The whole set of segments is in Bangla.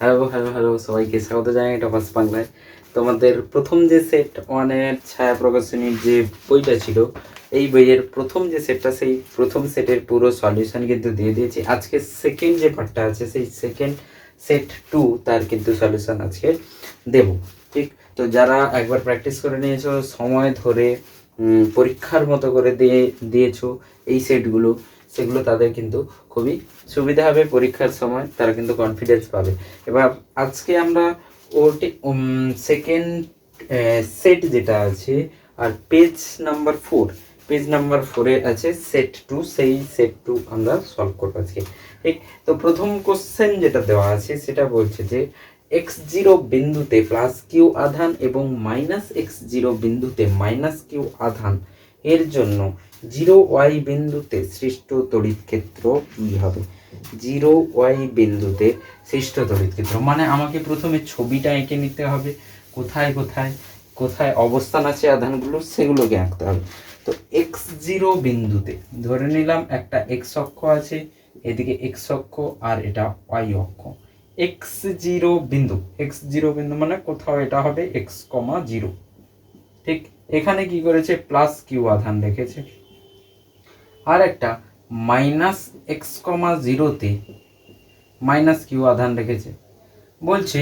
হ্যালো হ্যালো হ্যালো, সবাইকে স্বাগত জানাই ফার্স্ট বাংলায়। তোমাদের প্রথম যে সেট ওয়ানের ছায়া প্রকাশনীর যে বইটা ছিল, এই বইয়ের প্রথম যে সেটটা সেই প্রথম সেটের পুরো সলিউশন কিন্তু দিয়ে দিয়েছি। আজকে সেকেন্ড যে পার্টটা আছে, সেই সেকেন্ড সেট টু তার কিন্তু সলিউশন আজকে দেব। ঠিক? তো যারা একবার প্র্যাকটিস করে নিয়েছো, সময় ধরে পরীক্ষার মতো করে দিয়ে, দিয়েছ, এই সেটগুলো সেগুলো তাদের কিন্তু খুবই সুবিধা হবে পরীক্ষার সময়, তারা কিন্তু কনফিডেন্স পাবে। এবার আজকে আমরা ওটি সেকেন্ড সেট যেটা আছে, আর page number four page number ফোরে আছে সেট টু সেই সেট টু আমরা সলভ করব আজকে। ঠিক? তো প্রথম কোশ্চেন যেটা দেওয়া আছে, সেটা বলছে যে এক্স জিরো বিন্দুতে প্লাস কিউ আধান এবং মাইনাস এক্স জিরো বিন্দুতে মাইনাস কিউ আধান, এর জন্য জিরো ওয়াই বিন্দুতে সৃষ্ট তড়িৎ ক্ষেত্র কি হবে? জিরো ওয়াই বিন্দুতে সৃষ্ট তড়িৎ ক্ষেত্র। মানে আমাকে প্রথমে ছবিটা এঁকে নিতে হবে। কোথায় কোথায়? কোথায় অবস্থান আছে আধানগুলো সেগুলোকে আঁকতে হবে। তো এক্স জিরো বিন্দুতে ধরে নিলাম একটা এক্স অক্ষ আছে, এদিকে এক্স অক্ষ আর এটা ওয়াই অক্ষ। এক্স জিরো বিন্দু এক্স জিরো বিন্দু মানে কোথাও এটা হবে, এক্স কমা জিরো। ঠিক এখানে কি করেছে? প্লাস কিউ আধান রেখেছে। আর একটা মাইনাস এক্স কমা জিরোতে মাইনাস কিউ আধান রেখেছে। বলছে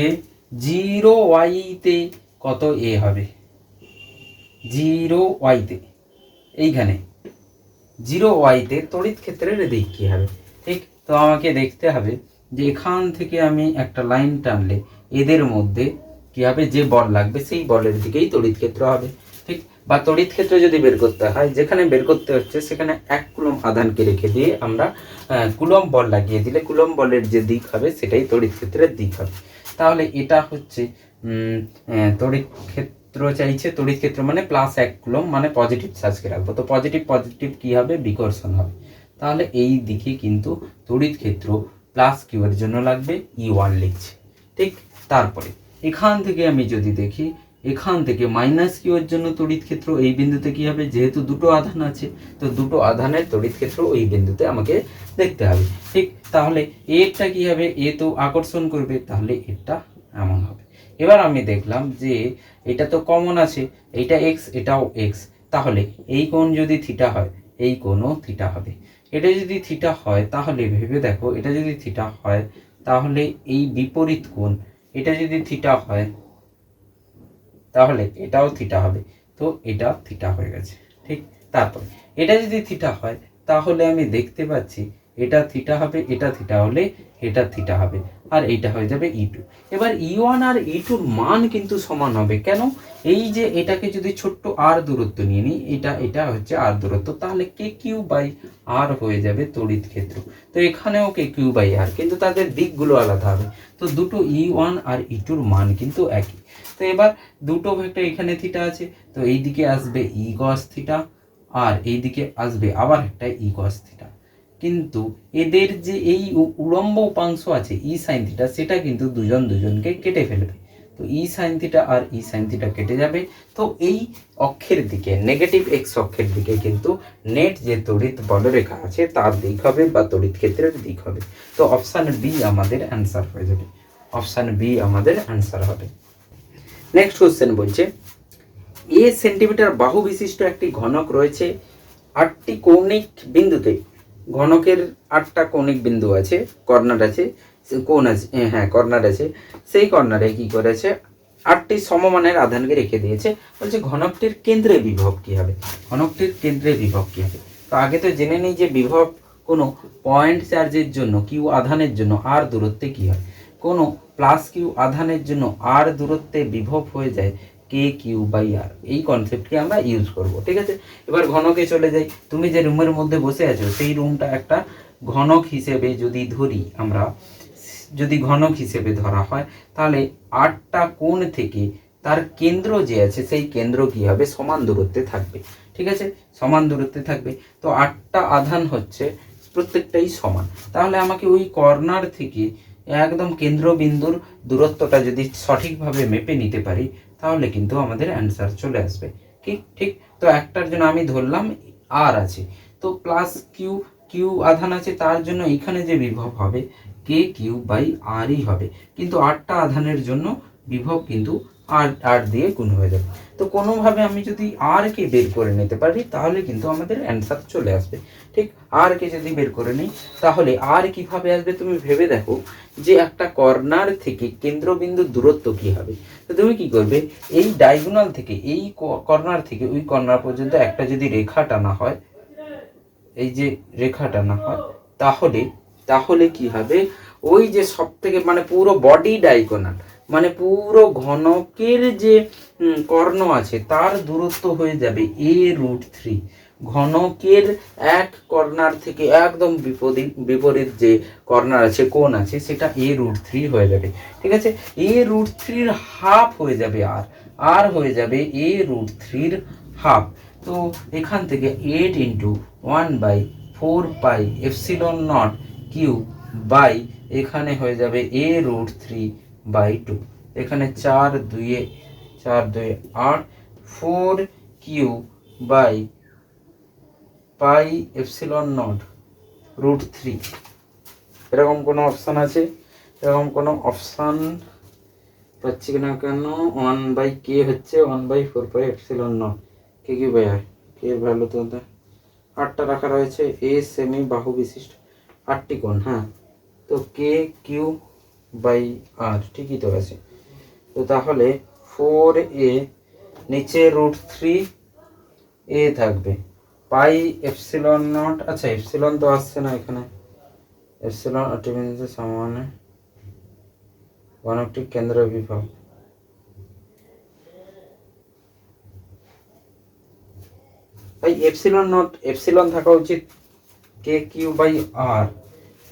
জিরো ওয়াইতে কত এ হবে? জিরো ওয়াইতে এইখানে জিরো ওয়াইতে তড়িৎ ক্ষেত্রের দিক কী হবে? ঠিক, তো আমাকে দেখতে হবে যে এখান থেকে আমি একটা লাইন টানলে এদের মধ্যে কী হবে? যে বল লাগবে, সেই বলের দিকেই তড়িৎ ক্ষেত্র হবে। বা তড়িৎ ক্ষেত্র যদি বের করতে হয়, যেখানে বের করতে হচ্ছে, সেখানে এক কুলম আধানকে রেখে দিয়ে আমরা কুলম বল লাগিয়ে দিলে কুলম বলের যে দিক হবে, সেটাই তড়িৎ ক্ষেত্রের দিক হবে। তাহলে এটা হচ্ছে তড়িৎ ক্ষেত্র চাইছে, তড়িৎ ক্ষেত্র মানে প্লাস এক কুলম মানে পজিটিভ চার্জকে রাখব। তো পজিটিভ পজিটিভ কী হবে? বিকর্ষণ হবে। তাহলে এই দিকে কিন্তু তড়িৎ ক্ষেত্র প্লাস কিউ এর জন্য লাগবে ই ওয়ান লিখছে। ঠিক তারপরে, এখান থেকে আমি যদি দেখি এখান থেকে মাইনাস কিউ এর জন্য তড়িৎ ক্ষেত্র এই বিন্দুতে কি হবে? যেহেতু দুটো আধান আছে, তো দুটো আধানের তড়িৎ ক্ষেত্র ওই বিন্দুতে আমাকে দেখতে হবে। ঠিক, তাহলে এরটা কি হবে? এ তো আকর্ষণ করবে, তাহলে এরটা এমন হবে। এবার আমি দেখলাম যে এটা তো কমন আছে এইটা এক্স এটাও এক্স তাহলে এই কোণ যদি থিটা হয়, এই কোণও থিটা হবে। এটা যদি থিটা হয়, তাহলে ভেবে দেখো, এটা যদি থিটা হয়, তাহলে এই বিপরীত কোণ, এটা যদি থিটা হয় তাহলে এটাও থিটা হবে। তো এটা থিটা হয়ে গেছে, ঠিক? তারপর, এটা যদি থিটা হয়, তাহলে আমি দেখতে পাচ্ছি এটা থিটা হবে, এটা থিটা হলে এটা থিটা হবে। আর এইটা হয়ে যাবে ই টু এবার ই ওয়ান আর ই টুর মান কিন্তু সমান হবে কেন? এই যে এটাকে যদি ছোট্ট আর দূরত্ব নিয়ে নিই, এটা এটা হচ্ছে আর দূরত্ব, তাহলে কে কিউ বাই আর হয়ে যাবে তড়িৎ ক্ষেত্র। তো এখানেও কে কিউ বাই আর কিন্তু তাদের দিকগুলো আলাদা হবে। তো দুটো ই ওয়ান আর ই টুর মান কিন্তু একই। তো এবার দুটো ভেক্টর এখানে থিটা আছে, তো এই দিকে আসবে ই গস থিটা, আর এই দিকে আসবে আবার একটা ই গস থিটা। কিন্তু এদের যে এই উলম্ব উপাংশ আছে ই সাইন থিটা সেটা কিন্তু দুজন দুজনকে কেটে ফেলবে। তো ই সাইন থিটা আর ই সাইন থিটা কেটে যাবে। তো এই অক্ষের দিকে নেগেটিভ এক্স অক্ষের দিকে কিন্তু নেট যে তড়িৎ বলরেখা আছে, তার দিক হবে বা তড়িৎ ক্ষেত্রের দিক হবে। তো অপশান বি আমাদের অ্যান্সার হয়ে যাবে। অপশান বি আমাদের অ্যান্সার হবে। নেক্সট কোশ্চেন বলছে এ সেন্টিমিটার বাহু বিশিষ্ট একটি ঘনক রয়েছে, আটটি কৌণিক বিন্দুতে ঘনকের আটটা কৌণিক বিন্দু আছে, কর্নার আছে কোণ আছে হ্যাঁ কর্নার আছে। সেই কর্নারে কি করেছে? আটটি সমমানের আধানকে রেখে দিয়েছে। বলছে ঘনকটির কেন্দ্রে বিভব কি হবে? ঘনকটির কেন্দ্রে বিভব কি হবে? তো আগে তো জেনে নেই যে বিভব কোনো পয়েন্ট চার্জের জন্য কিউ আধানের জন্য আর দূরত্বে কি হয়? কোনো প্লাস কিউ আধানের জন্য আর দূরত্বে বিভব হয়ে যায় কে কিউ বাই আর এই কনসেপ্টকে আমরা ইউজ করব, ঠিক আছে? এবার ঘনকে চলে যাই। তুমি যে রুমের মধ্যে বসে আছো, সেই রুমটা একটা ঘনক হিসেবে যদি ধরি আমরা, যদি ঘনক হিসেবে ধরা হয়, তাহলে আটটা কোণ থেকে, তার কেন্দ্র যে আছে, সেই কেন্দ্র কি হবে? সমান দূরত্বে থাকবে, ঠিক আছে? সমান দূরত্বে থাকবে। তো আটটা আধান হচ্ছে প্রত্যেকটাই সমান। তাহলে আমাকে ওই কর্নার থেকে একদম কেন্দ্রবিন্দুর দূরত্বটা যদি সঠিকভাবে মেপে নিতে পারি তাহলে কিন্তু আমাদের অ্যান্সার চলে আসবে। ঠিক ঠিক? তো একটার জন্য আমি ধরলাম আর আছে। তো প্লাস কিউ কিউ আধান আছে, তার জন্য এখানে যে বিভব হবে কে কিউ বাই আরই হবে। কিন্তু আটটা আধানের জন্য বিভব কিন্তু আট আট দিয়ে গুণ হয়ে যাবে। তো কোনোভাবে আমি যদি আর কে বের করে নিতে পারি, তাহলে কিন্তু আমাদের অ্যান্সার চলে আসবে। ঠিক আর কে যদি বের করে নিই, তাহলে আর কীভাবে আসবে তুমি ভেবে দেখো যে একটা কর্নার থেকে কেন্দ্রবিন্দুর দূরত্ব কি হবে। তো তুমি কি করবে? এই ডায়াগোনাল থেকে, এই কর্নার থেকে ওই কর্নার পর্যন্ত একটা যদি রেখা টানা হয়, এই যে রেখা টানা হয়, তাহলে তাহলে কি হবে? ওই যে সব থেকে মানে পুরো বডি ডাইগোনাল মানে পুরো ঘনকের যে কর্ণ আছে, তার দূরত্ব হয়ে যাবে এ রুট থ্রি ঘনকের এক কর্নার থেকে একদম বিপরীত বিপরীত যে কর্নার আছে কোন আছে, সেটা এ রুট থ্রি হয়ে যাবে। ঠিক আছে? এ রুট থ্রির হাফ হয়ে যাবে আর আর হয়ে যাবে এ রুট থ্রির হাফ তো এখান থেকে eight into one by four pi epsilon naught Q by এখানে হয়ে যাবে A root three by two এখানে চার দুইয়ে চার দুই আট। Four Q by pi epsilon naught root three এরকম কোনো অপশান আছে? এরকম কোনো অপশান পাচ্ছি কি না কেন? ওয়ান বাই কে হচ্ছে one by four pi epsilon naught K Q by R K value তো আটটা রাখা রয়েছে। এ সেমি বাহু বিশিষ্ট। আটটি কোণ হ্যাঁ। তো কে কিউ বাই আর, ঠিকই তো আছে তো তাহলে ফোর এ নিচে রুট থ্রি এ থাকবে। পাই এফসিলন নট আচ্ছা এপসিলন তো আসছে না এখানে। এফসিলন অটিমেন্সের সমানে ঘনকটি কেন্দ্র বিভব। ভাই এফসিলন নট এফসিলন থাকা উচিত। K Q by R.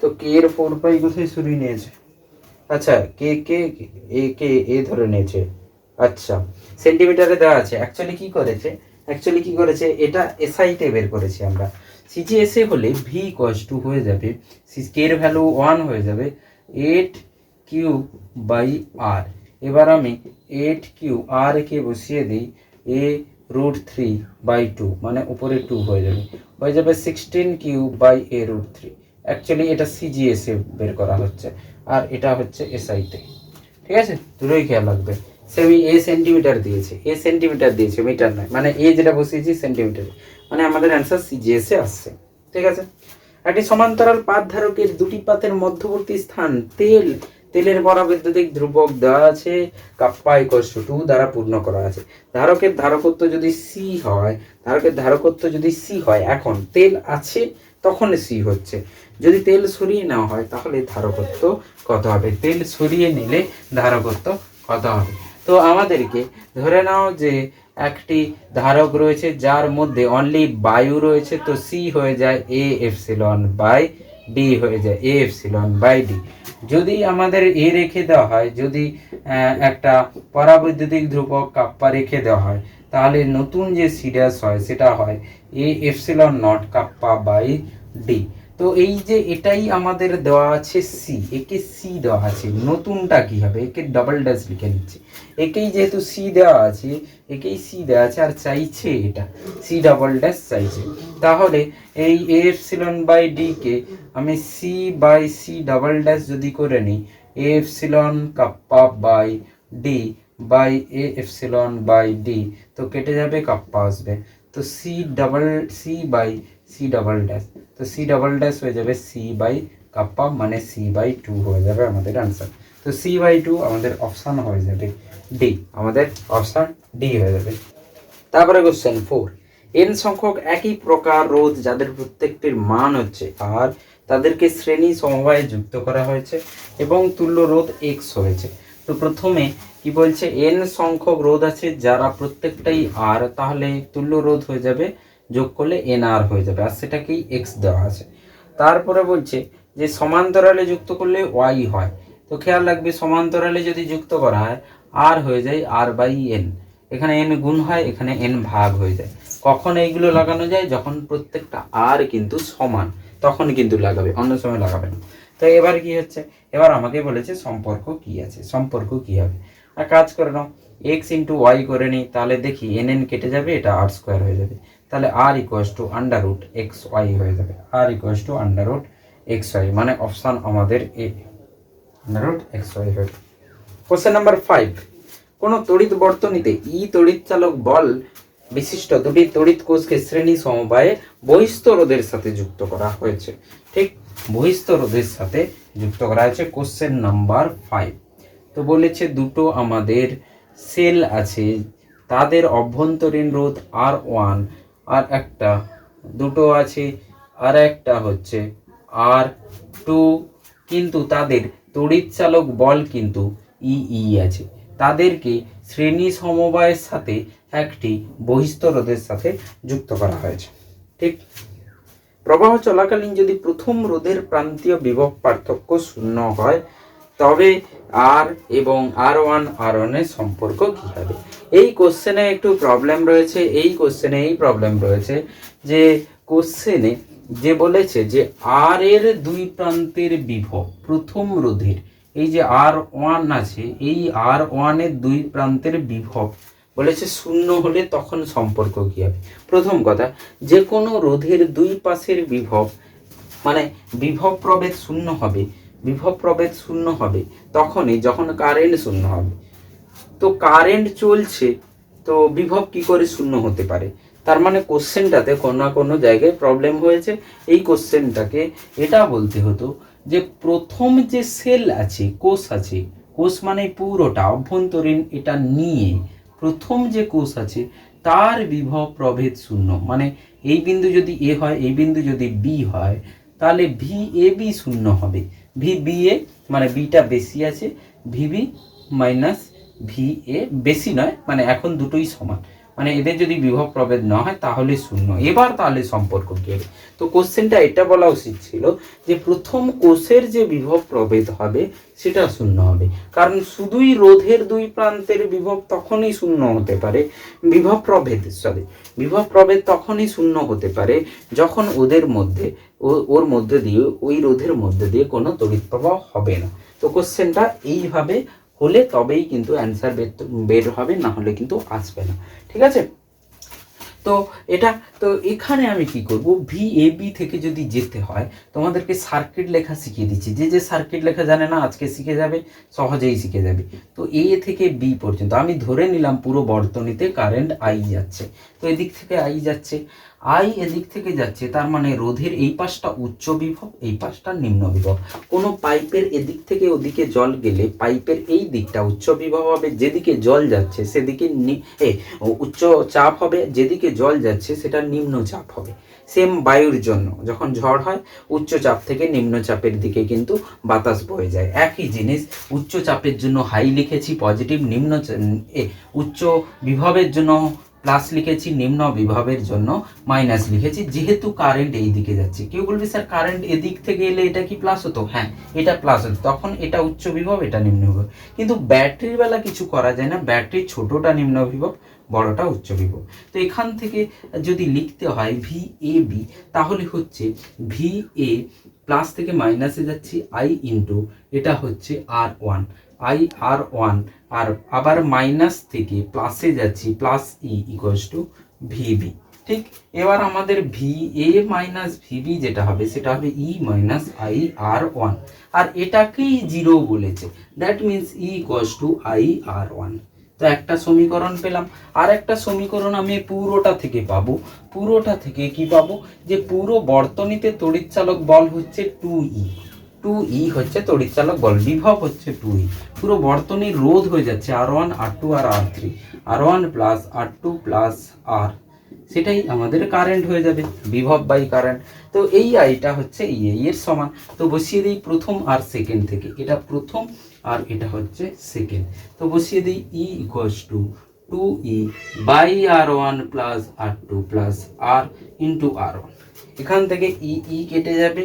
তো কে এর ফোর পাই কোথায়? সরিয়ে নিয়েছে। আচ্ছা কে কে, এ কে, এ ধরে নিয়েছে। আচ্ছা সেন্টিমিটারে দেওয়া আছে। অ্যাকচুয়ালি কি করেছে? অ্যাকচুয়ালি কি করেছে? এটা এসআইতে বের করেছি আমরা। সিজিএসএ হলে ভি কস টু হয়ে যাবে। কে এর ভ্যালু ওয়ান হয়ে যাবে। এইট কিউ বাই আর এবার আমি এইট কিউ আর কে বসিয়ে দিই। A root three by two মানে উপরে টু হয়ে যাবে। হয়ে যাবে sixteen Q by A root three actually এটা সিজিএসএ বের করা হচ্ছে। আর এটা হচ্ছে এসআইতে ঠিক আছে? দুটোই খেয়াল রাখবে। সেমি এ সেন্টিমিটার দিয়েছে। এ সেন্টিমিটার দিয়েছে মিটার নয়। মানে এ যেটা বসিয়েছি সেন্টিমিটার মানে আমাদের অ্যান্সার সিজিএসএ আসছে। ঠিক আছে? একটি সমান্তরাল পাত ধারকের দুটি পাতের মধ্যবর্তী স্থান, তেল। তেলের পরাবৈদ্যুতিক ধ্রুবক দেওয়া আছে। কাপ্পা ইকস টু দ্বারা পূর্ণ করা আছে। ধারকের ধারকত্ব যদি সি হয়, ধারকের ধারকত্ব যদি সি হয়, এখন তেল আছে, তখন সি হচ্ছে। যদি তেল সরিয়ে নেওয়া হয়, তাহলে ধারকত্ব কত হবে? তেল সরিয়ে নিলে ধারকত্ব কত হবে? তো আমাদেরকে ধরে নাও যে একটি ধারক রয়েছে, যার মধ্যে অনলি বায়ু রয়েছে, তো সি হয়ে যায় এ এফসিলন বাই ডি হয়ে যায় এ এফসিলন বাই ডি যদি আমাদের এ রেখে দেওয়া হয়, যদি একটা পরাবৈদ্যুতিক ধ্রুবক কাপ্পা রেখে দেওয়া হয়, তাহলে নতুন যে সিরিয়াস হয়, সেটা হয় A epsilon naught kappa by D তো এই যে এটাই আমাদের দেওয়া আছে সি একে সি দেওয়া আছে। নতুনটা কি হবে? একে ডাবল ড্যাশ লিখে নিচ্ছি। একেই যেহেতু সি দেওয়া আছে, একেই সি দেওয়া আছে, আর চাইছে এটা। সি ডাবল ড্যাশ চাইছে। তাহলে এই এ এফসিলন বাই ডি কে আমি C by C double dash যদি করে নিই A epsilon kappa by D by A epsilon by D তো কেটে যাবে কাপ্পা আসবে। তো C double C by C double dash তো সি ডাবল ড্যাশ হয়ে যাবে সি বাই কাপ্পা মানে সি বাই টু হয়ে যাবে আমাদের আনসার তো সি বাই টু আমাদের অপশান হয়ে যাবে ডি আমাদের অপশান ডি হয়ে যাবে। তারপরে কোশ্চেন ফোর এন সংখ্যক একই প্রকার রোধ যাদের প্রত্যেকটির মান হচ্ছে আর তাদেরকে শ্রেণি সমবায়ে যুক্ত করা হয়েছে এবং তুল্য রোধ এক্স হয়েছে। তো প্রথমে কি বলছে? এন সংখ্যক রোধ আছে যারা প্রত্যেকটাই আর তাহলে তুল্য রোধ হয়ে যাবে যোগ করলে এন আর হয়ে যাবে, আর সেটাকেই এক্স দেওয়া আছে। তারপরে বলছে যে সমান্তরালে যুক্ত করলে ওয়াই হয়। তো খেয়াল রাখবে, সমান্তরালে যদি যুক্ত করা হয় আর হয়ে যায় আর বাই এন এখানে এন গুণ হয়, এখানে এন ভাগ হয়ে যায়। কখন এইগুলো লাগানো যায়? যখন প্রত্যেকটা আর কিন্তু সমান, তখন কিন্তু লাগাবে, অন্য সময় লাগাবে না। তো এবার কি হচ্ছে? এবার আমাকে বলেছে সম্পর্ক কি আছে, সম্পর্ক কি হবে? আর কাজ করে নাও এক্স ইন্টু ওয়াই করে নিই, তাহলে দেখি এন এন কেটে যাবে, এটা আর স্কোয়ার হয়ে যাবে। তাহলে R equals to under root X Y হয়ে যাবে। R equals to under root X Y মানে অপশান আমাদের A under root X Y হবে কোশ্চেন নাম্বার ফাইভ কোনো তড়িৎ বর্তনীতে ই তড়িৎ চালক বল বিশিষ্ট দুটি তড়িৎ কোষকে শ্রেণি সমবায়ে বহিস্থ রোধের সাথে যুক্ত করা হয়েছে। ঠিক বহিস্থ রোধের সাথে যুক্ত করা হয়েছে কোশ্চেন নাম্বার ফাইভ তো বলেছে দুটো আমাদের সেল আছে, তাদের অভ্যন্তরীণ রোধ আর ওয়ান আর একটা। দুটো আছে, আর একটা হচ্ছে আর টু। কিন্তু তাদের তড়িৎ চালক বল কিন্তু ই ই আছে। তাদেরকে শ্রেণি সমবায়ের সাথে একটি বহিস্থ রোধের সাথে যুক্ত করা হয়েছে। ঠিক? প্রবাহ চলাকালীন যদি প্রথম রোধের প্রান্তীয় বিভব পার্থক্য শূন্য হয় তবে আর এবং আর ওয়ান, আর ওয়ানের সম্পর্ক কী হবে? এই কোশ্চেনে একটু প্রবলেম রয়েছে, এই কোশ্চেনে এই প্রবলেম রয়েছে যে কোশ্চেনে যে বলেছে যে আর এর দুই প্রান্তের বিভব, প্রথম রোধের, এই যে আর ওয়ান আছে, এই আর ওয়ানের দুই প্রান্তের বিভব বলেছে শূন্য হলে তখন সম্পর্ক কী হবে? প্রথম কথা যে কোনো রোধের দুই পাশের বিভব মানে বিভব প্রভেদ শূন্য হবে বিভব প্রভেদ শূন্য হবে, তখনই যখন কারেন্ট শূন্য হবে। তো কারেন্ট চলছে, তো বিভব কি করে শূন্য হতে পারে? তার মানে কোশ্চেনটাতে কোনো না কোনো জায়গায় প্রবলেম হয়েছে। এই কোশ্চেনটাকে এটা বলতে হতো যে প্রথম যে সেল আছে, কোষ আছে, কোষ মানে পুরোটা, অভ্যন্তরীণ এটা নিয়ে প্রথম যে কোষ আছে, তার বিভব প্রভেদ শূন্য। মানে এই বিন্দু যদি এ হয়, এই বিন্দু যদি বি হয়, তাহলে ভি এ বি শূন্য হবে। ভি বি এ মানে বিটা বেশি আছে ভিবি মাইনাস ভি এ বেশি নয় মানে এখন দুটোই সমান। মানে এদের যদি বিভব প্রভেদ না হয়, তাহলে শূন্য। এবার তাহলে সম্পর্ক কি হবে? তো কোশ্চেনটা এটা বলা উচিত ছিল যে, প্রথম কোষের যে বিভব প্রভেদ হবে, সেটা শূন্য হবে। কারণ শুধুই রোধের দুই প্রান্তের বিভব তখনই শূন্য হতে পারে। বিভব প্রভেদ সরি বিভব প্রভেদ তখনই শূন্য হতে পারে যখন ওদের মধ্যে ওর মধ্যে দিয়ে, ওই রোধের মধ্যে দিয়ে কোনো তড়িৎ প্রবাহ হবে না। তো কোশ্চেনটা এইভাবে হলে তবেই কিন্তু অ্যান্সার বের হবে, না হলে কিন্তু আসবে না। ঠিক আছে? তো এটা, তো এখানে আমি কি করব? ভি এ বি থেকে যদি যেতে হয়, তোমাদেরকে সার্কিট লেখা শিখিয়ে দিচ্ছি। যে যে সার্কিট লেখা জানে না, আজকে শিখে যাবে, সহজেই শিখে যাবে। তো এ থেকে বি পর্যন্ত, আমি ধরে নিলাম পুরো বর্তনীতে কারেন্ট আই যাচ্ছে। তো এদিক থেকে আই যাচ্ছে। আই এদিক থেকে যাচ্ছে, তার মানে রোধের এই পাশটা উচ্চ বিভব, এই পাশটা নিম্ন বিভব। কোনো পাইপের এদিক থেকে ওদিকে জল গেলে পাইপের এই দিকটা উচ্চ বিভব হবে, যেদিকে জল যাচ্ছে সেদিকে উচ্চ চাপ হবে, যেদিকে জল যাচ্ছে সেটা নিম্ন চাপ হবে। সেম বায়ুর জন্য, যখন ঝড় হয়, উচ্চ চাপ থেকে নিম্ন চাপের দিকে কিন্তু বাতাস বয়ে যায়। একই জিনিস, উচ্চ চাপের জন্য হাই লিখেছি পজিটিভ নিম্ন উচ্চ বিভবের জন্য প্লাস লিখেছি নিম্ন বিভবের জন্য মাইনাস লিখেছি, যেহেতু কারেন্ট এই দিকে যাচ্ছে। কেউ বলবে, স্যার কারেন্ট এদিক থেকে এলে এটা কি প্লাস হতো? হ্যাঁ এটা প্লাস হতো। তখন এটা উচ্চ বিভব, এটা নিম্ন বিভব। কিন্তু ব্যাটারির বেলা কিছু করা যায় না। ব্যাটারির ছোটটা নিম্ন বিভব, বড়টা উচ্চ বিভব। তো এখান থেকে যদি লিখতে হয় ভি এ বি তাহলে হচ্ছে ভি এ প্লাস থেকে মাইনাসে যাচ্ছি আই ইন্টু এটা হচ্ছে R one I R one R আবার মাইনাস থেকে প্লাসে যাচ্ছি plus E equals to VB ঠিক? এবার আমাদের ভি এ মাইনাস ভিবি যেটা হবে, সেটা হবে E minus I R one R এটাকেই জিরো বলেছে that means E equals to I R one তো একটা সমীকরণ পেলাম, আর একটা সমীকরণ আমি পুরোটা থেকে পাবো, পুরোটা থেকে কি পাবো? যে পুরো বর্তনীতে তড়িৎচালক বল হচ্ছে টু ই টু ই হচ্ছে তড়িৎচালক বল, বিভব হচ্ছে টু ই। পুরো বর্তনীর রোধ হয়ে যাচ্ছে আর ওয়ান, আর টু আর R three. R one plus R two plus R. সেটাই আমাদের কারেন্ট হয়ে যাবে, বিভব বাই কারেন্ট। তো এই আইটা হচ্ছে এই এর সমান। তো বসিয়ে দিই প্রথম আর সেকেন্ড থেকে। এটা প্রথম আর এটা হচ্ছে সেকেন্ড। তো বসিয়ে দিই E equals to two E by R one plus R two plus R into R one. এখান থেকে ই ই কেটে যাবে।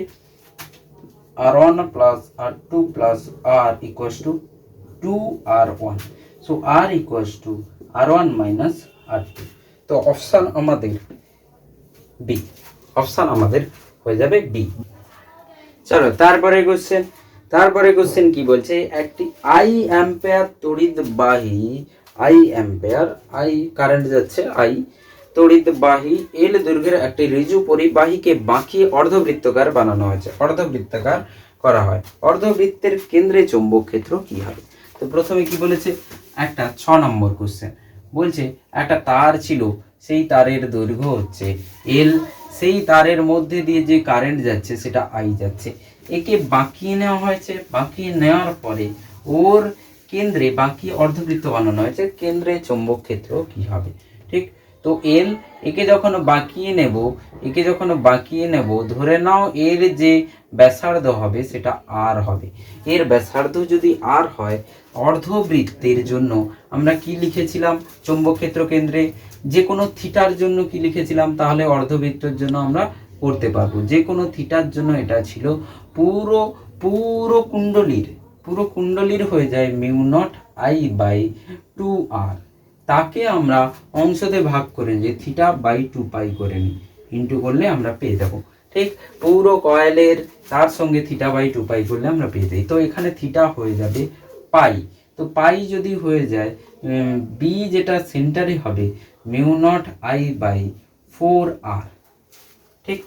R one plus R two plus R equals to two R one so R equals to R one minus R two তো অপশান আমাদের বি অপশান আমাদের হয়ে যাবে বি চলো, তারপরে কোশ্চেন তারপরে কোশ্চেন কি বলছে? একটি আই অ্যাম্পেয়ার তড়িৎ বাহী আই অ্যাম্পেয়ার আই কারেন্ট যাচ্ছে আই তড়িৎবাহী এল দৈর্ঘ্যের একটি ঋজু পরিবাহীকে বাঁকিয়ে অর্ধবৃত্তকার বানানো হয়েছে। অর্ধবৃত্তাকার করা হয়। অর্ধবৃত্তের কেন্দ্রে চৌম্বক ক্ষেত্র কি হবে? তো প্রথমে কি বলেছে? একটা ছ নম্বর কোশ্চেন বলছে, একটা তার ছিল, সেই তারের দৈর্ঘ্য হচ্ছে এল, সেই তারের মধ্যে দিয়ে যে কারেন্ট যাচ্ছে, সেটা আই যাচ্ছে। একে বাঁকিয়ে নেওয়া হয়েছে। বাঁকিয়ে নেওয়ার পরে ওর কেন্দ্রে বাকি অর্ধবৃত্ত বানানো হয়েছে। কেন্দ্রে চৌম্বক ক্ষেত্র কি হবে? ঠিক তো এল একে যখন বাঁকিয়ে নেব, একে যখন বাঁকিয়ে নেব, ধরে নাও এর যে ব্যাসার্ধ হবে সেটা আর হবে। এর ব্যাসার্ধ যদি আর হয়, অর্ধবৃত্তের জন্য আমরা কি লিখেছিলাম চৌম্বক ক্ষেত্র কেন্দ্রে? যে কোনো থিটার জন্য কি লিখেছিলাম? তাহলে অর্ধবৃত্তের জন্য আমরা করতে পারব। যে কোনো থিটার জন্য এটা ছিল পুরো পুরো কুণ্ডলীর পুরো কুণ্ডলীর হয়ে যায় mu naught I by two R তাকে আমরা অংশতে ভাগ করে যে থিটা বাই টু পাই করে নিই। ইন্টু করলে আমরা পেয়ে যাব। ঠিক পুরো কয়েলের তার সঙ্গে থিটা বাই টু পাই করলে আমরা পেয়ে যাই। তো এখানে থিটা হয়ে যাবে পাই তো পাই যদি হয়ে যায় বি যেটা সেন্টারে হবে mu naught I by four R ঠিক?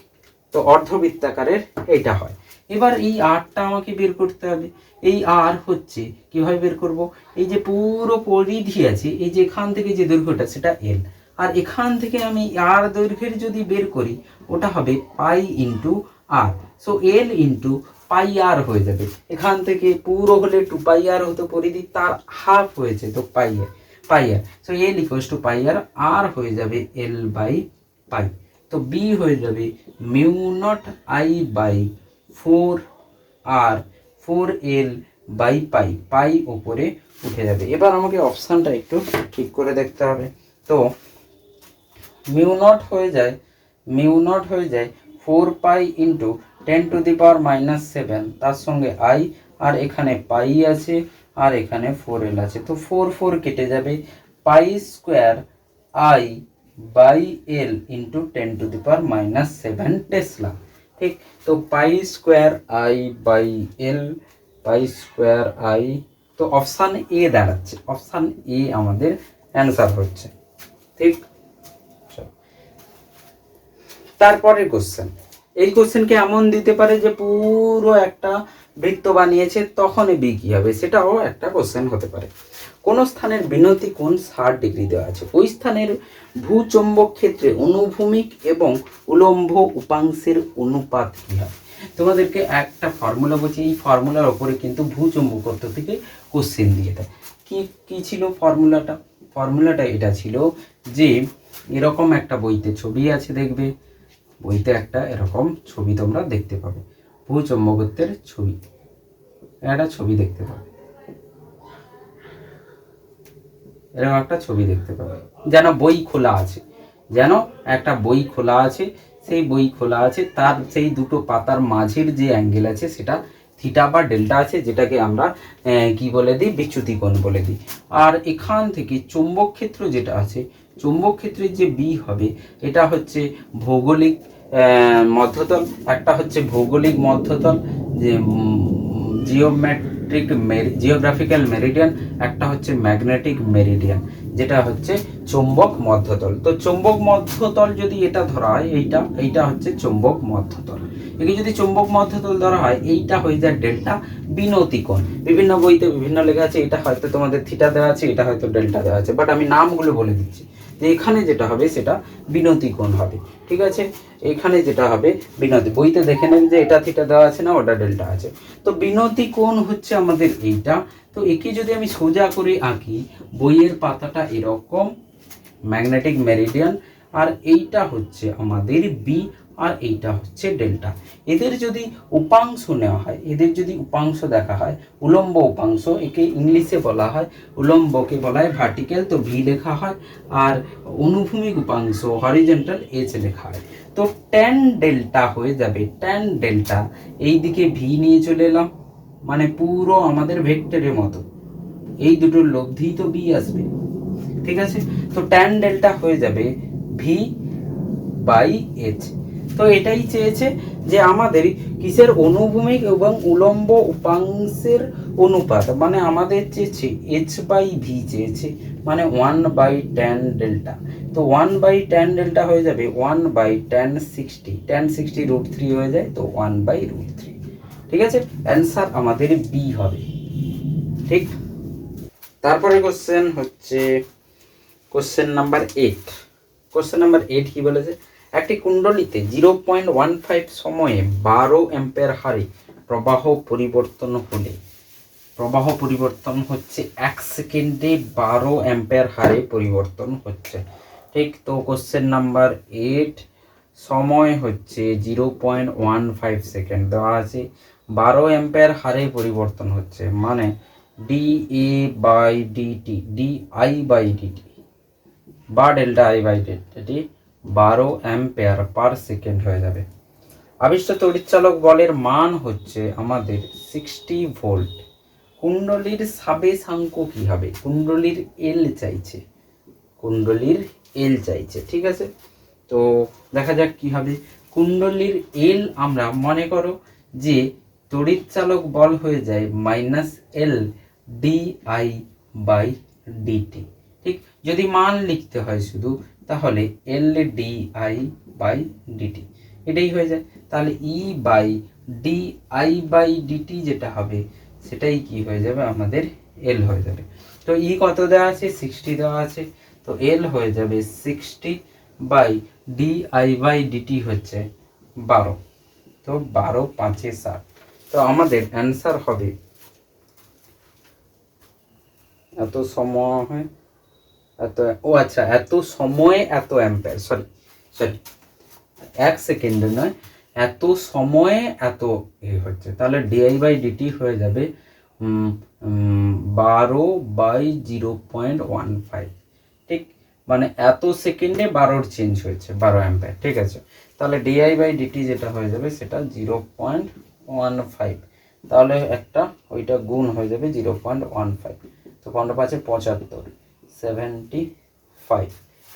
তো অর্ধবৃত্তাকারের এইটা হয়। এবার এই আরটা আমাকে বের করতে হবে। এই আর হচ্ছে, কীভাবে বের করব? এই যে পুরো পরিধি আছে, এই যে এখান থেকে যে দৈর্ঘ্যটা, সেটা এল আর এখান থেকে আমি আর দৈর্ঘ্যের যদি বের করি, ওটা হবে pi into R so L into pi R হয়ে যাবে। এখান থেকে পুরো হলে টু পাই আর হতো, পরিধি তার হাফ হয়েছে তো pi R pi R so L equals to pi R R হয়ে যাবে এল বাই পাই। তো বি হয়ে যাবে mu naught I by four R four L by pi pi ওপরে উঠে যাবে। এবার আমাকে অপশানটা একটু ঠিক করে দেখতে হবে। তো, মিউ নট হয়ে যায়, মিউ নট হয়ে যায় four pi into ten to the power minus seven, তার সঙ্গে আই, আর এখানে পাই আছে, আর এখানে ফোর এল আছে। তো ফোর ফোর কেটে যাবে, pi square I by L into ten to the power minus seven tesla. ঠিক, তো pi square I by L pi square I তো অপশান এ দাঁড়াচ্ছে অপশান এ আমাদের অ্যান্সার হচ্ছে, ঠিক? তারপরের কোশ্চেন এই কোশ্চেনকে এমন দিতে পারে যে পুরো একটা বৃত্ত বানিয়েছে তখন বি কি হবে? সেটাও একটা কোশ্চেন হতে পারে। কোন স্থানের বিনতি কোণ ষাট ডিগ্রি দেওয়া আছে। ওই স্থানের ভূচম্বক ক্ষেত্রে অনুভূমিক এবং উলম্ব উপাংশের অনুপাত কি হয়? তোমাদেরকে একটা ফর্মুলা বলছি, এই ফর্মুলার ওপরে কিন্তু ভূচম্বকত্ব থেকে কোশ্চেন দিয়ে দেয়। কি কি ছিল ফর্মুলাটা ফর্মুলাটা এটা ছিল যে, এরকম একটা বইতে ছবি আছে দেখবে। বইতে একটা এরকম ছবি তোমরা দেখতে পাবে। ভূচম্বকত্বের ছবি। একটা ছবি দেখতে পাবে। এরকম একটা ছবি দেখতে পাবে। যেন বই খোলা আছে। যেন একটা বই খোলা আছে, সেই বই খোলা আছে, তার সেই দুটো পাতার মাঝের যে অ্যাঙ্গেল আছে, সেটা থিটা বা ডেল্টা আছে, যেটাকে আমরা কি বলে দিই? বিচ্যুতি কোণ বলে দিই। আর এখান থেকে চৌম্বক ক্ষেত্র যেটা আছে, চৌম্বক ক্ষেত্রের যে বি হবে, এটা হচ্ছে ভৌগোলিক মধ্যতল, একটা হচ্ছে ভৌগোলিক মধ্যতল, যে জিওমেট্রিক জিওগ্রাফিক্যাল মেরিডিয়ান একটা হচ্ছে ম্যাগনেটিক মেরিডিয়ান যেটা হচ্ছে চৌম্বক মধ্যতল। তো চৌম্বক মধ্যতল যদি এটা ধরা হয়, এইটা এইটা হচ্ছে চৌম্বক মধ্যতল। একে যদি চৌম্বক মধ্যতল ধরা হয়, এইটা হয়ে যায় ডেল্টা বিনতি কোণ। বিভিন্ন বইতে বিভিন্ন লেখা আছে, এটা হয়তো তোমাদের থিটা দেওয়া আছে, এটা হয়তো ডেল্টা দেওয়া আছে বাট আমি নামগুলো বলে দিচ্ছি। যে এখানে যেটা হবে সেটা বিনতি কোণ হবে, ঠিক আছে? এখানে যেটা হবে বিনতি, বইতে দেখে নেন যে এটা থিটা দেওয়া আছে না, ওটা ডেল্টা আছে। তো বিনতি কোণ হচ্ছে আমাদের এইটা। তো একে যদি আমি সোজা করে আঁকি, বইয়ের পাতাটা এরকম ম্যাগনেটিক মেরিডিয়ান আর এইটা হচ্ছে আমাদের বি আর এইটা হচ্ছে ডেল্টা। এদের যদি উপাংশ নেওয়া হয়, এদের যদি উপাংশ দেখা হয়, উলম্ব উপাংশ, একে ইংলিশে বলা হয়, উলম্বকে বলা হয় ভার্টিক্যাল তো ভি লেখা হয়, আর অনুভূমিক উপাংশ হরিজেন্টাল এইচ লেখা হয়। তো ট্যান ডেল্টা হয়ে যাবে ট্যান ডেল্টা এই দিকে ভি নিয়ে চলে এলাম মানে পুরো আমাদের ভেক্টরের মতো। এই দুটোর লব্ধি তো বি আসবে, ঠিক আছে? তো ট্যান ডেল্টা হয়ে যাবে ভি বাই এইচ তো এটাই চেয়েছে যে আমাদের কিসের অনুভূমিক এবং উলম্ব উপাংশের অনুপাত মানে আমাদের চেয়েছে এইচ বাই ভি চেয়েছে মানে ওয়ান বাই ট্যান ডেল্টা তো ওয়ান বাই ট্যান ডেল্টা হয়ে যাবে one by tan sixty tan sixty root three হয়ে যায়, তো ওয়ান বাই রুট থ্রি ঠিক আছে? অ্যান্সার আমাদের বি হবে। ঠিক? তারপরে কোশ্চেন হচ্ছে question number eight question number eight কি বলেছে? একটি কুণ্ডলিতে জিরো পয়েন্ট ওয়ান ফাইভ সময়ে বারো অ্যাম্পের হারে প্রবাহ পরিবর্তন হলে। প্রবাহ পরিবর্তন হচ্ছে এক সেকেন্ডে বারো অ্যাম্পের হারে পরিবর্তন হচ্ছে। ঠিক তো কোশ্চেন নাম্বার এইট সময় হচ্ছে zero point one five second. দেওয়া আছে, বারো অ্যাম্পের হারে পরিবর্তন হচ্ছে মানে D A by D T D I by D T বা ডেল্টা আই বাই ডেল্টা বারো অ্যাম্পেয়ার পার সেকেন্ড হয়ে যাবে। আবিষ্ট তড়িৎচালক বলের মান হচ্ছে আমাদের সিক্সটি ভোল্ট। কুণ্ডলীর সাবেশাঙ্ক কী হবে? কুণ্ডলীর এল চাইছে। কুণ্ডলীর এল চাইছে, ঠিক আছে? তো দেখা যাক কি হবে। কুণ্ডলীর এল আমরা মনে করো যে তড়িৎচালক বল হয়ে যায় minus L D I by D T ঠিক? যদি মান লিখতে হয় শুধু তাহলে L D I by D T এটাই হয়ে যায়। তাহলে E by D I by D T যেটা হবে, সেটাই কি হয়ে যাবে? আমাদের এল হয়ে যাবে। তো ই কত দেওয়া আছে? সিক্সটি দেওয়া আছে। তো এল হয়ে যাবে sixty by D I by D T হচ্ছে বারো। তো বারো পাঁচে ষাট তো আমাদের অ্যান্সার হবে, এত সময় এত, ও আচ্ছা এত সময়ে, এত অ্যাম্পেয়ার সরি সরি এক সেকেন্ডে নয়, এত সময়ে, এত এ হচ্ছে। তাহলে ডিআই বাই ডিটি হয়ে যাবে বারো by zero point one five ঠিক? মানে এত সেকেন্ডে বারোর চেঞ্জ হয়েছে, বারো অ্যাম্পেয়ার, ঠিক আছে? তাহলে ডিআই বাই ডিটি যেটা হয়ে যাবে, সেটা জিরো পয়েন্ট ওয়ান ফাইভ তাহলে একটা, ওইটা গুণ হয়ে যাবে জিরো পয়েন্ট ওয়ান ফাইভ তো পনেরো পাঁচে পঁচাত্তর। সেভেন্টি ফাইভ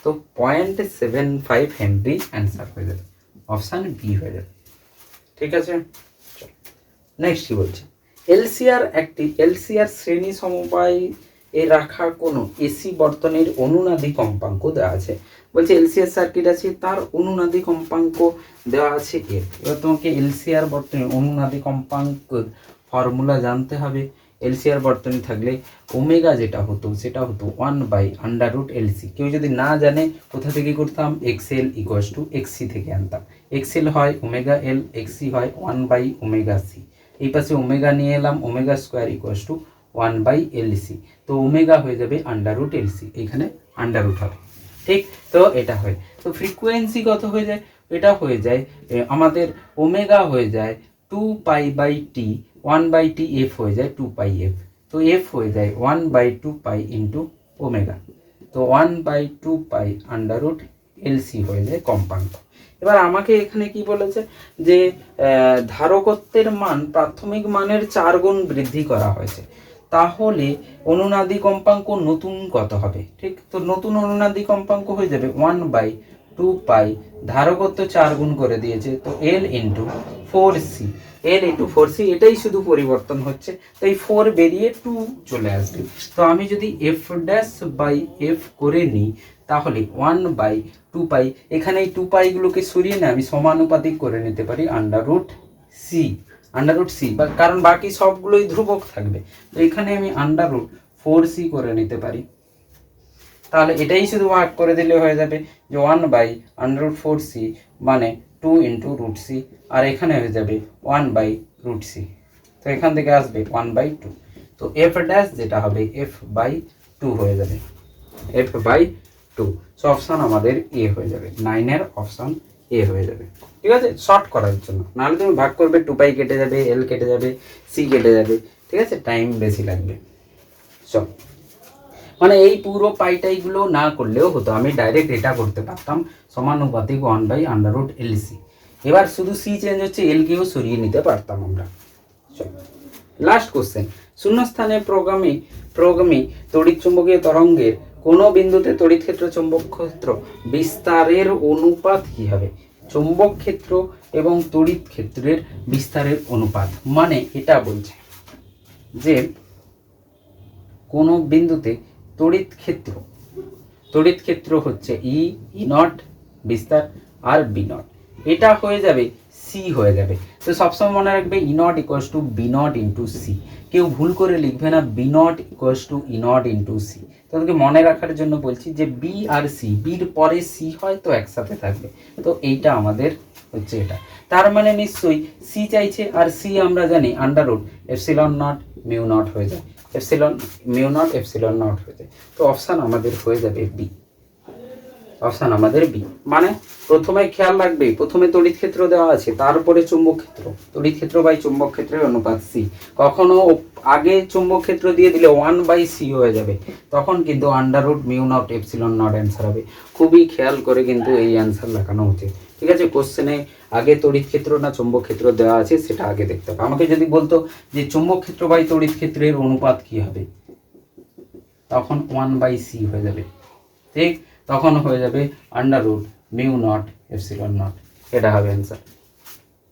তো point seven five henry answer হয়ে যাবে। অপশান বি হয়ে যাবে। ঠিক আছে? নেক্সট কি বলছে? এলসিআর একটি এলসিআর শ্রেণি সমবায় এ রাখা কোনো এসি বর্তনের অনুনাদি কম্পাঙ্ক দেওয়া আছে। বলছে এলসিআর সার্কিট আছে, তার অনুনাদি কম্পাঙ্ক দেওয়া আছে এর। এবার তোমাকে এলসিআর বর্তনের অনুনাদি কম্পাঙ্ক ফর্মুলা জানতে হবে। এলসিআর বর্তনী থাকলে ওমেগা যেটা হতো, সেটা হতো one by under root L C কেউ যদি না জানে কোথা থেকে করতাম এক্সেল ইকুয়াস টু এক্সি থেকে আনতাম। এক্সেল হয় ওমেগা এল এক্সি হয় ওয়ান বাই ওমেগা সি এই পাশে ওমেগা নিয়ে এলাম, omega square equals to one by L C তো ওমেগা হয়ে যাবে আন্ডার রুট এলসি এইখানে আন্ডার রুট হবে। ঠিক? তো এটা হয়। তো ফ্রিকোয়েন্সি কত হয়ে যায়? এটা হয়ে যায় আমাদের ওমেগা হয়ে যায় two pi by T one by T F হয়ে যায় টু পাই এফ তো এফ হয়ে যায় one by two pi into omega তো one by two pi under root L C হয়ে যায় কম্পাঙ্ক এবার আমাকে এখানে কি বলেছে? যে ধারকত্বের মান প্রাথমিক মানের চার গুণ বৃদ্ধি করা হয়েছে। তাহলে অনুনাদি কম্পাঙ্ক নতুন কত হবে? ঠিক? তো নতুন অনুনাদি কম্পাঙ্ক হয়ে যাবে ওয়ান বাই টু পাই ধারকত্ব চার গুণ করে দিয়েছে, তো L into four C L into four C এটাই শুধু পরিবর্তন হচ্ছে, তো এই ফোর বেরিয়ে টু চলে আসবে। তো আমি যদি এফ ড্যাশ বাই এফ করে নিই, তাহলে ওয়ান বাই টু পাই এখানে এই টু পাইগুলোকে সরিয়ে না আমি সমানুপাতিক করে নিতে পারি under root C under root C বা কারণ বাকি সবগুলোই ধ্রুবক থাকবে। তো এখানে আমি আন্ডার রুট ফোর সি করে নিতে পারি। তাহলে এটাই শুধু ভাগ করে দিলে হয়ে যাবে যে one by under four C মানে টু ইন্টু রুট সি আর এখানে হয়ে যাবে ওয়ান বাই রুট সি তো এখান থেকে আসবে ওয়ান বাই টু তো এফ ড্যাশ যেটা হবে এফ বাই টু হয়ে যাবে। F by two so option আমাদের এ হয়ে যাবে। নাইনের অপশান এ হয়ে যাবে। ঠিক আছে? শর্ট করার জন্য। নাহলে তুমি ভাগ করবে টু পাই কেটে যাবে এল কেটে যাবে সি কেটে যাবে। ঠিক আছে? টাইম বেশি লাগবে। চল মানে এই পুরো পাইটাইগুলো না করলেও হতো। আমি ডাইরেক্ট এটা করতে পারতাম। সমানুপাতিক one by under root L C এবার শুধু সি চেঞ্জ হচ্ছে এলকেও সরিয়ে নিতে পারতাম আমরা। লাস্ট কোশ্চেন শূন্যস্থানে প্রোগ্রামে প্রোগ্রামে তড়িৎ চুম্বকীয় তরঙ্গের কোনো বিন্দুতে তড়িৎ ক্ষেত্র, চুম্বক ক্ষেত্র বিস্তারের অনুপাত কি হবে? চুম্বক ক্ষেত্র এবং তড়িৎ ক্ষেত্রের বিস্তারের অনুপাত। মানে এটা বলছে যে কোনো বিন্দুতে তড়িৎ ক্ষেত্র। তড়িৎ ক্ষেত্র হচ্ছে ই ই নট, বিস্তার, আর বি নট। এটা হয়ে যাবে সি হয়ে যাবে। তো সবসময় মনে রাখবে, E not equals to B not into C কেউ ভুল করে লিখবে না, B not equals to E not into C তোমাকে মনে রাখার জন্য বলছি যে, বি আর সি বির পরে সি হয় তো একসাথে থাকবে। তো এইটা আমাদের হচ্ছে এটা। তার মানে নিশ্চয়ই সি চাইছে আর সি আমরা জানি under root epsilon naught mu naught হয়ে যায়। Epsilon mu naught epsilon naught হয়ে তো অপশান আমাদের হয়ে যাবে বি। অপশান আমাদের বি। মানে প্রথমে খেয়াল রাখবে, প্রথমে তড়িৎ ক্ষেত্র দেওয়া আছে তারপরে চুম্বক ক্ষেত্র। তড়িৎ ক্ষেত্র বাই চুম্বক ক্ষেত্রের অনুপাত সি। কখনো আগে চুম্বক ক্ষেত্র দিয়ে দিলে ওয়ান বাই সি হয়ে যাবে। তখন কিন্তু under root mu not, epsilon not answer হবে। খুবই খেয়াল করে কিন্তু এই অ্যান্সার লেখানো উচিত। ঠিক আছে কোশ্চেনে আগে তড়িৎ ক্ষেত্র না চুম্বক ক্ষেত্র দেওয়া আছে, সেটা আগে দেখতে হবে। আমাকে যদি বলতো যে চুম্বক ক্ষেত্র বাই তড়িৎ ক্ষেত্রের অনুপাত কি হবে? তখন ওয়ান বাই সি হয়ে যাবে। ঠিক? তখন হয়ে যাবে under root mu not epsilon not এটা হবে অ্যান্সার